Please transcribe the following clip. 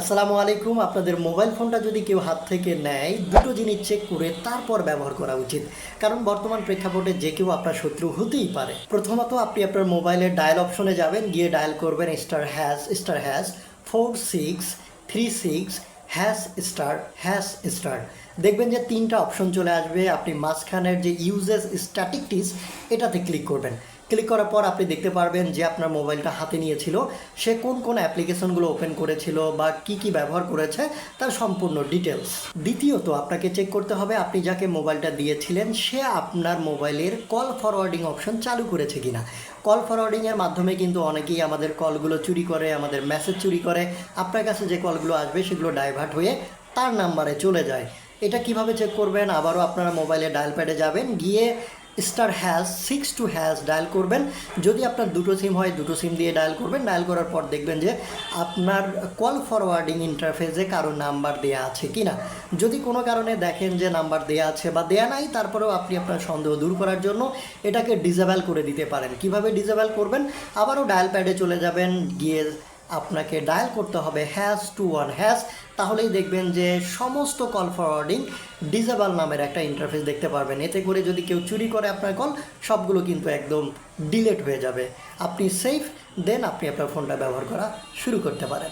আসসালামু আলাইকুম। আপনাদের মোবাইল ফোনটা যদি কেউ হাত থেকে নেয়, দুটো জিনিস চেক করে তারপর ব্যবহার করা উচিত। কারণ বর্তমান প্রেক্ষাপটে যে কেউ আপনার শত্রু হতেই পারে। প্রথমত আপনি আপনার মোবাইলের ডায়াল অপশনে যাবেন, গিয়ে ডায়াল করবেন star hash star hash four six three six hash star hash star দেখবেন যে তিনটা অপশন চলে আসবে। আপনি মাঝখানের যে ইউজেস স্ট্যাটিকটিস এটাতে ক্লিক করবেন। ক্লিক করার পর আপনি দেখতে পারবেন যে আপনার মোবাইলটা হাতে নিয়েছিল। সে কোন কোন অ্যাপ্লিকেশনগুলো ওপেন করেছিল বা কি কি ব্যবহার করেছে, তার সম্পূর্ণ ডিটেলস দ্বিতীয়ত, আপনাকে চেক করতে হবে আপনি যাকে মোবাইলটা দিয়েছিলেন, সে আপনার মোবাইলের কল ফরওয়ার্ডিং অপশন চালু করেছে কিনা। কল ফরওয়ার্ডিংয়ের মাধ্যমে কিন্তু অনেকেই আমাদের কলগুলো চুরি করে, আমাদের মেসেজ চুরি করে। আপনার কাছে যে কলগুলো আসবে সেগুলো ডাইভার্ট হয়ে তার নাম্বারে চলে যায়। এটা কীভাবে চেক করবেন? আবারও আপনারা মোবাইলে ডায়াল প্যাডে যাবেন, গিয়ে star hash six two hash dial করবেন। যদি আপনার দুটো সিম হয়, দুটো সিম দিয়ে ডায়াল করবেন। ডায়াল করার পর দেখবেন যে আপনার কল ফরওয়ার্ডিং ইন্টারফেসে কারও নাম্বার দেয়া আছে কি না যদি কোনো কারণে দেখেন যে নাম্বার দেয়া আছে বা দেয়া নাই, তারপরেও আপনি আপনার সন্দেহ দূর করার জন্য এটাকে ডিজেবল করে দিতে পারেন। কীভাবে ডিজেবল করবেন? আবারও ডায়াল প্যাডে চলে যাবেন, গিয়ে আপনাকে ডায়াল করতে হবে হ্যাশ টু ওয়ান হ্যাশ তাহলেই দেখবেন যে সমস্ত কল ফরওয়ার্ডিং ডিজেবল নামের একটা ইন্টারফেস দেখতে পারবেন। এতে করে যদি কেউ চুরি করে আপনার কল সবগুলো কিন্তু একদম ডিলেট হয়ে যাবে। আপনি সেফ দেন আপনি আপনার ফোনটা ব্যবহার করা শুরু করতে পারেন।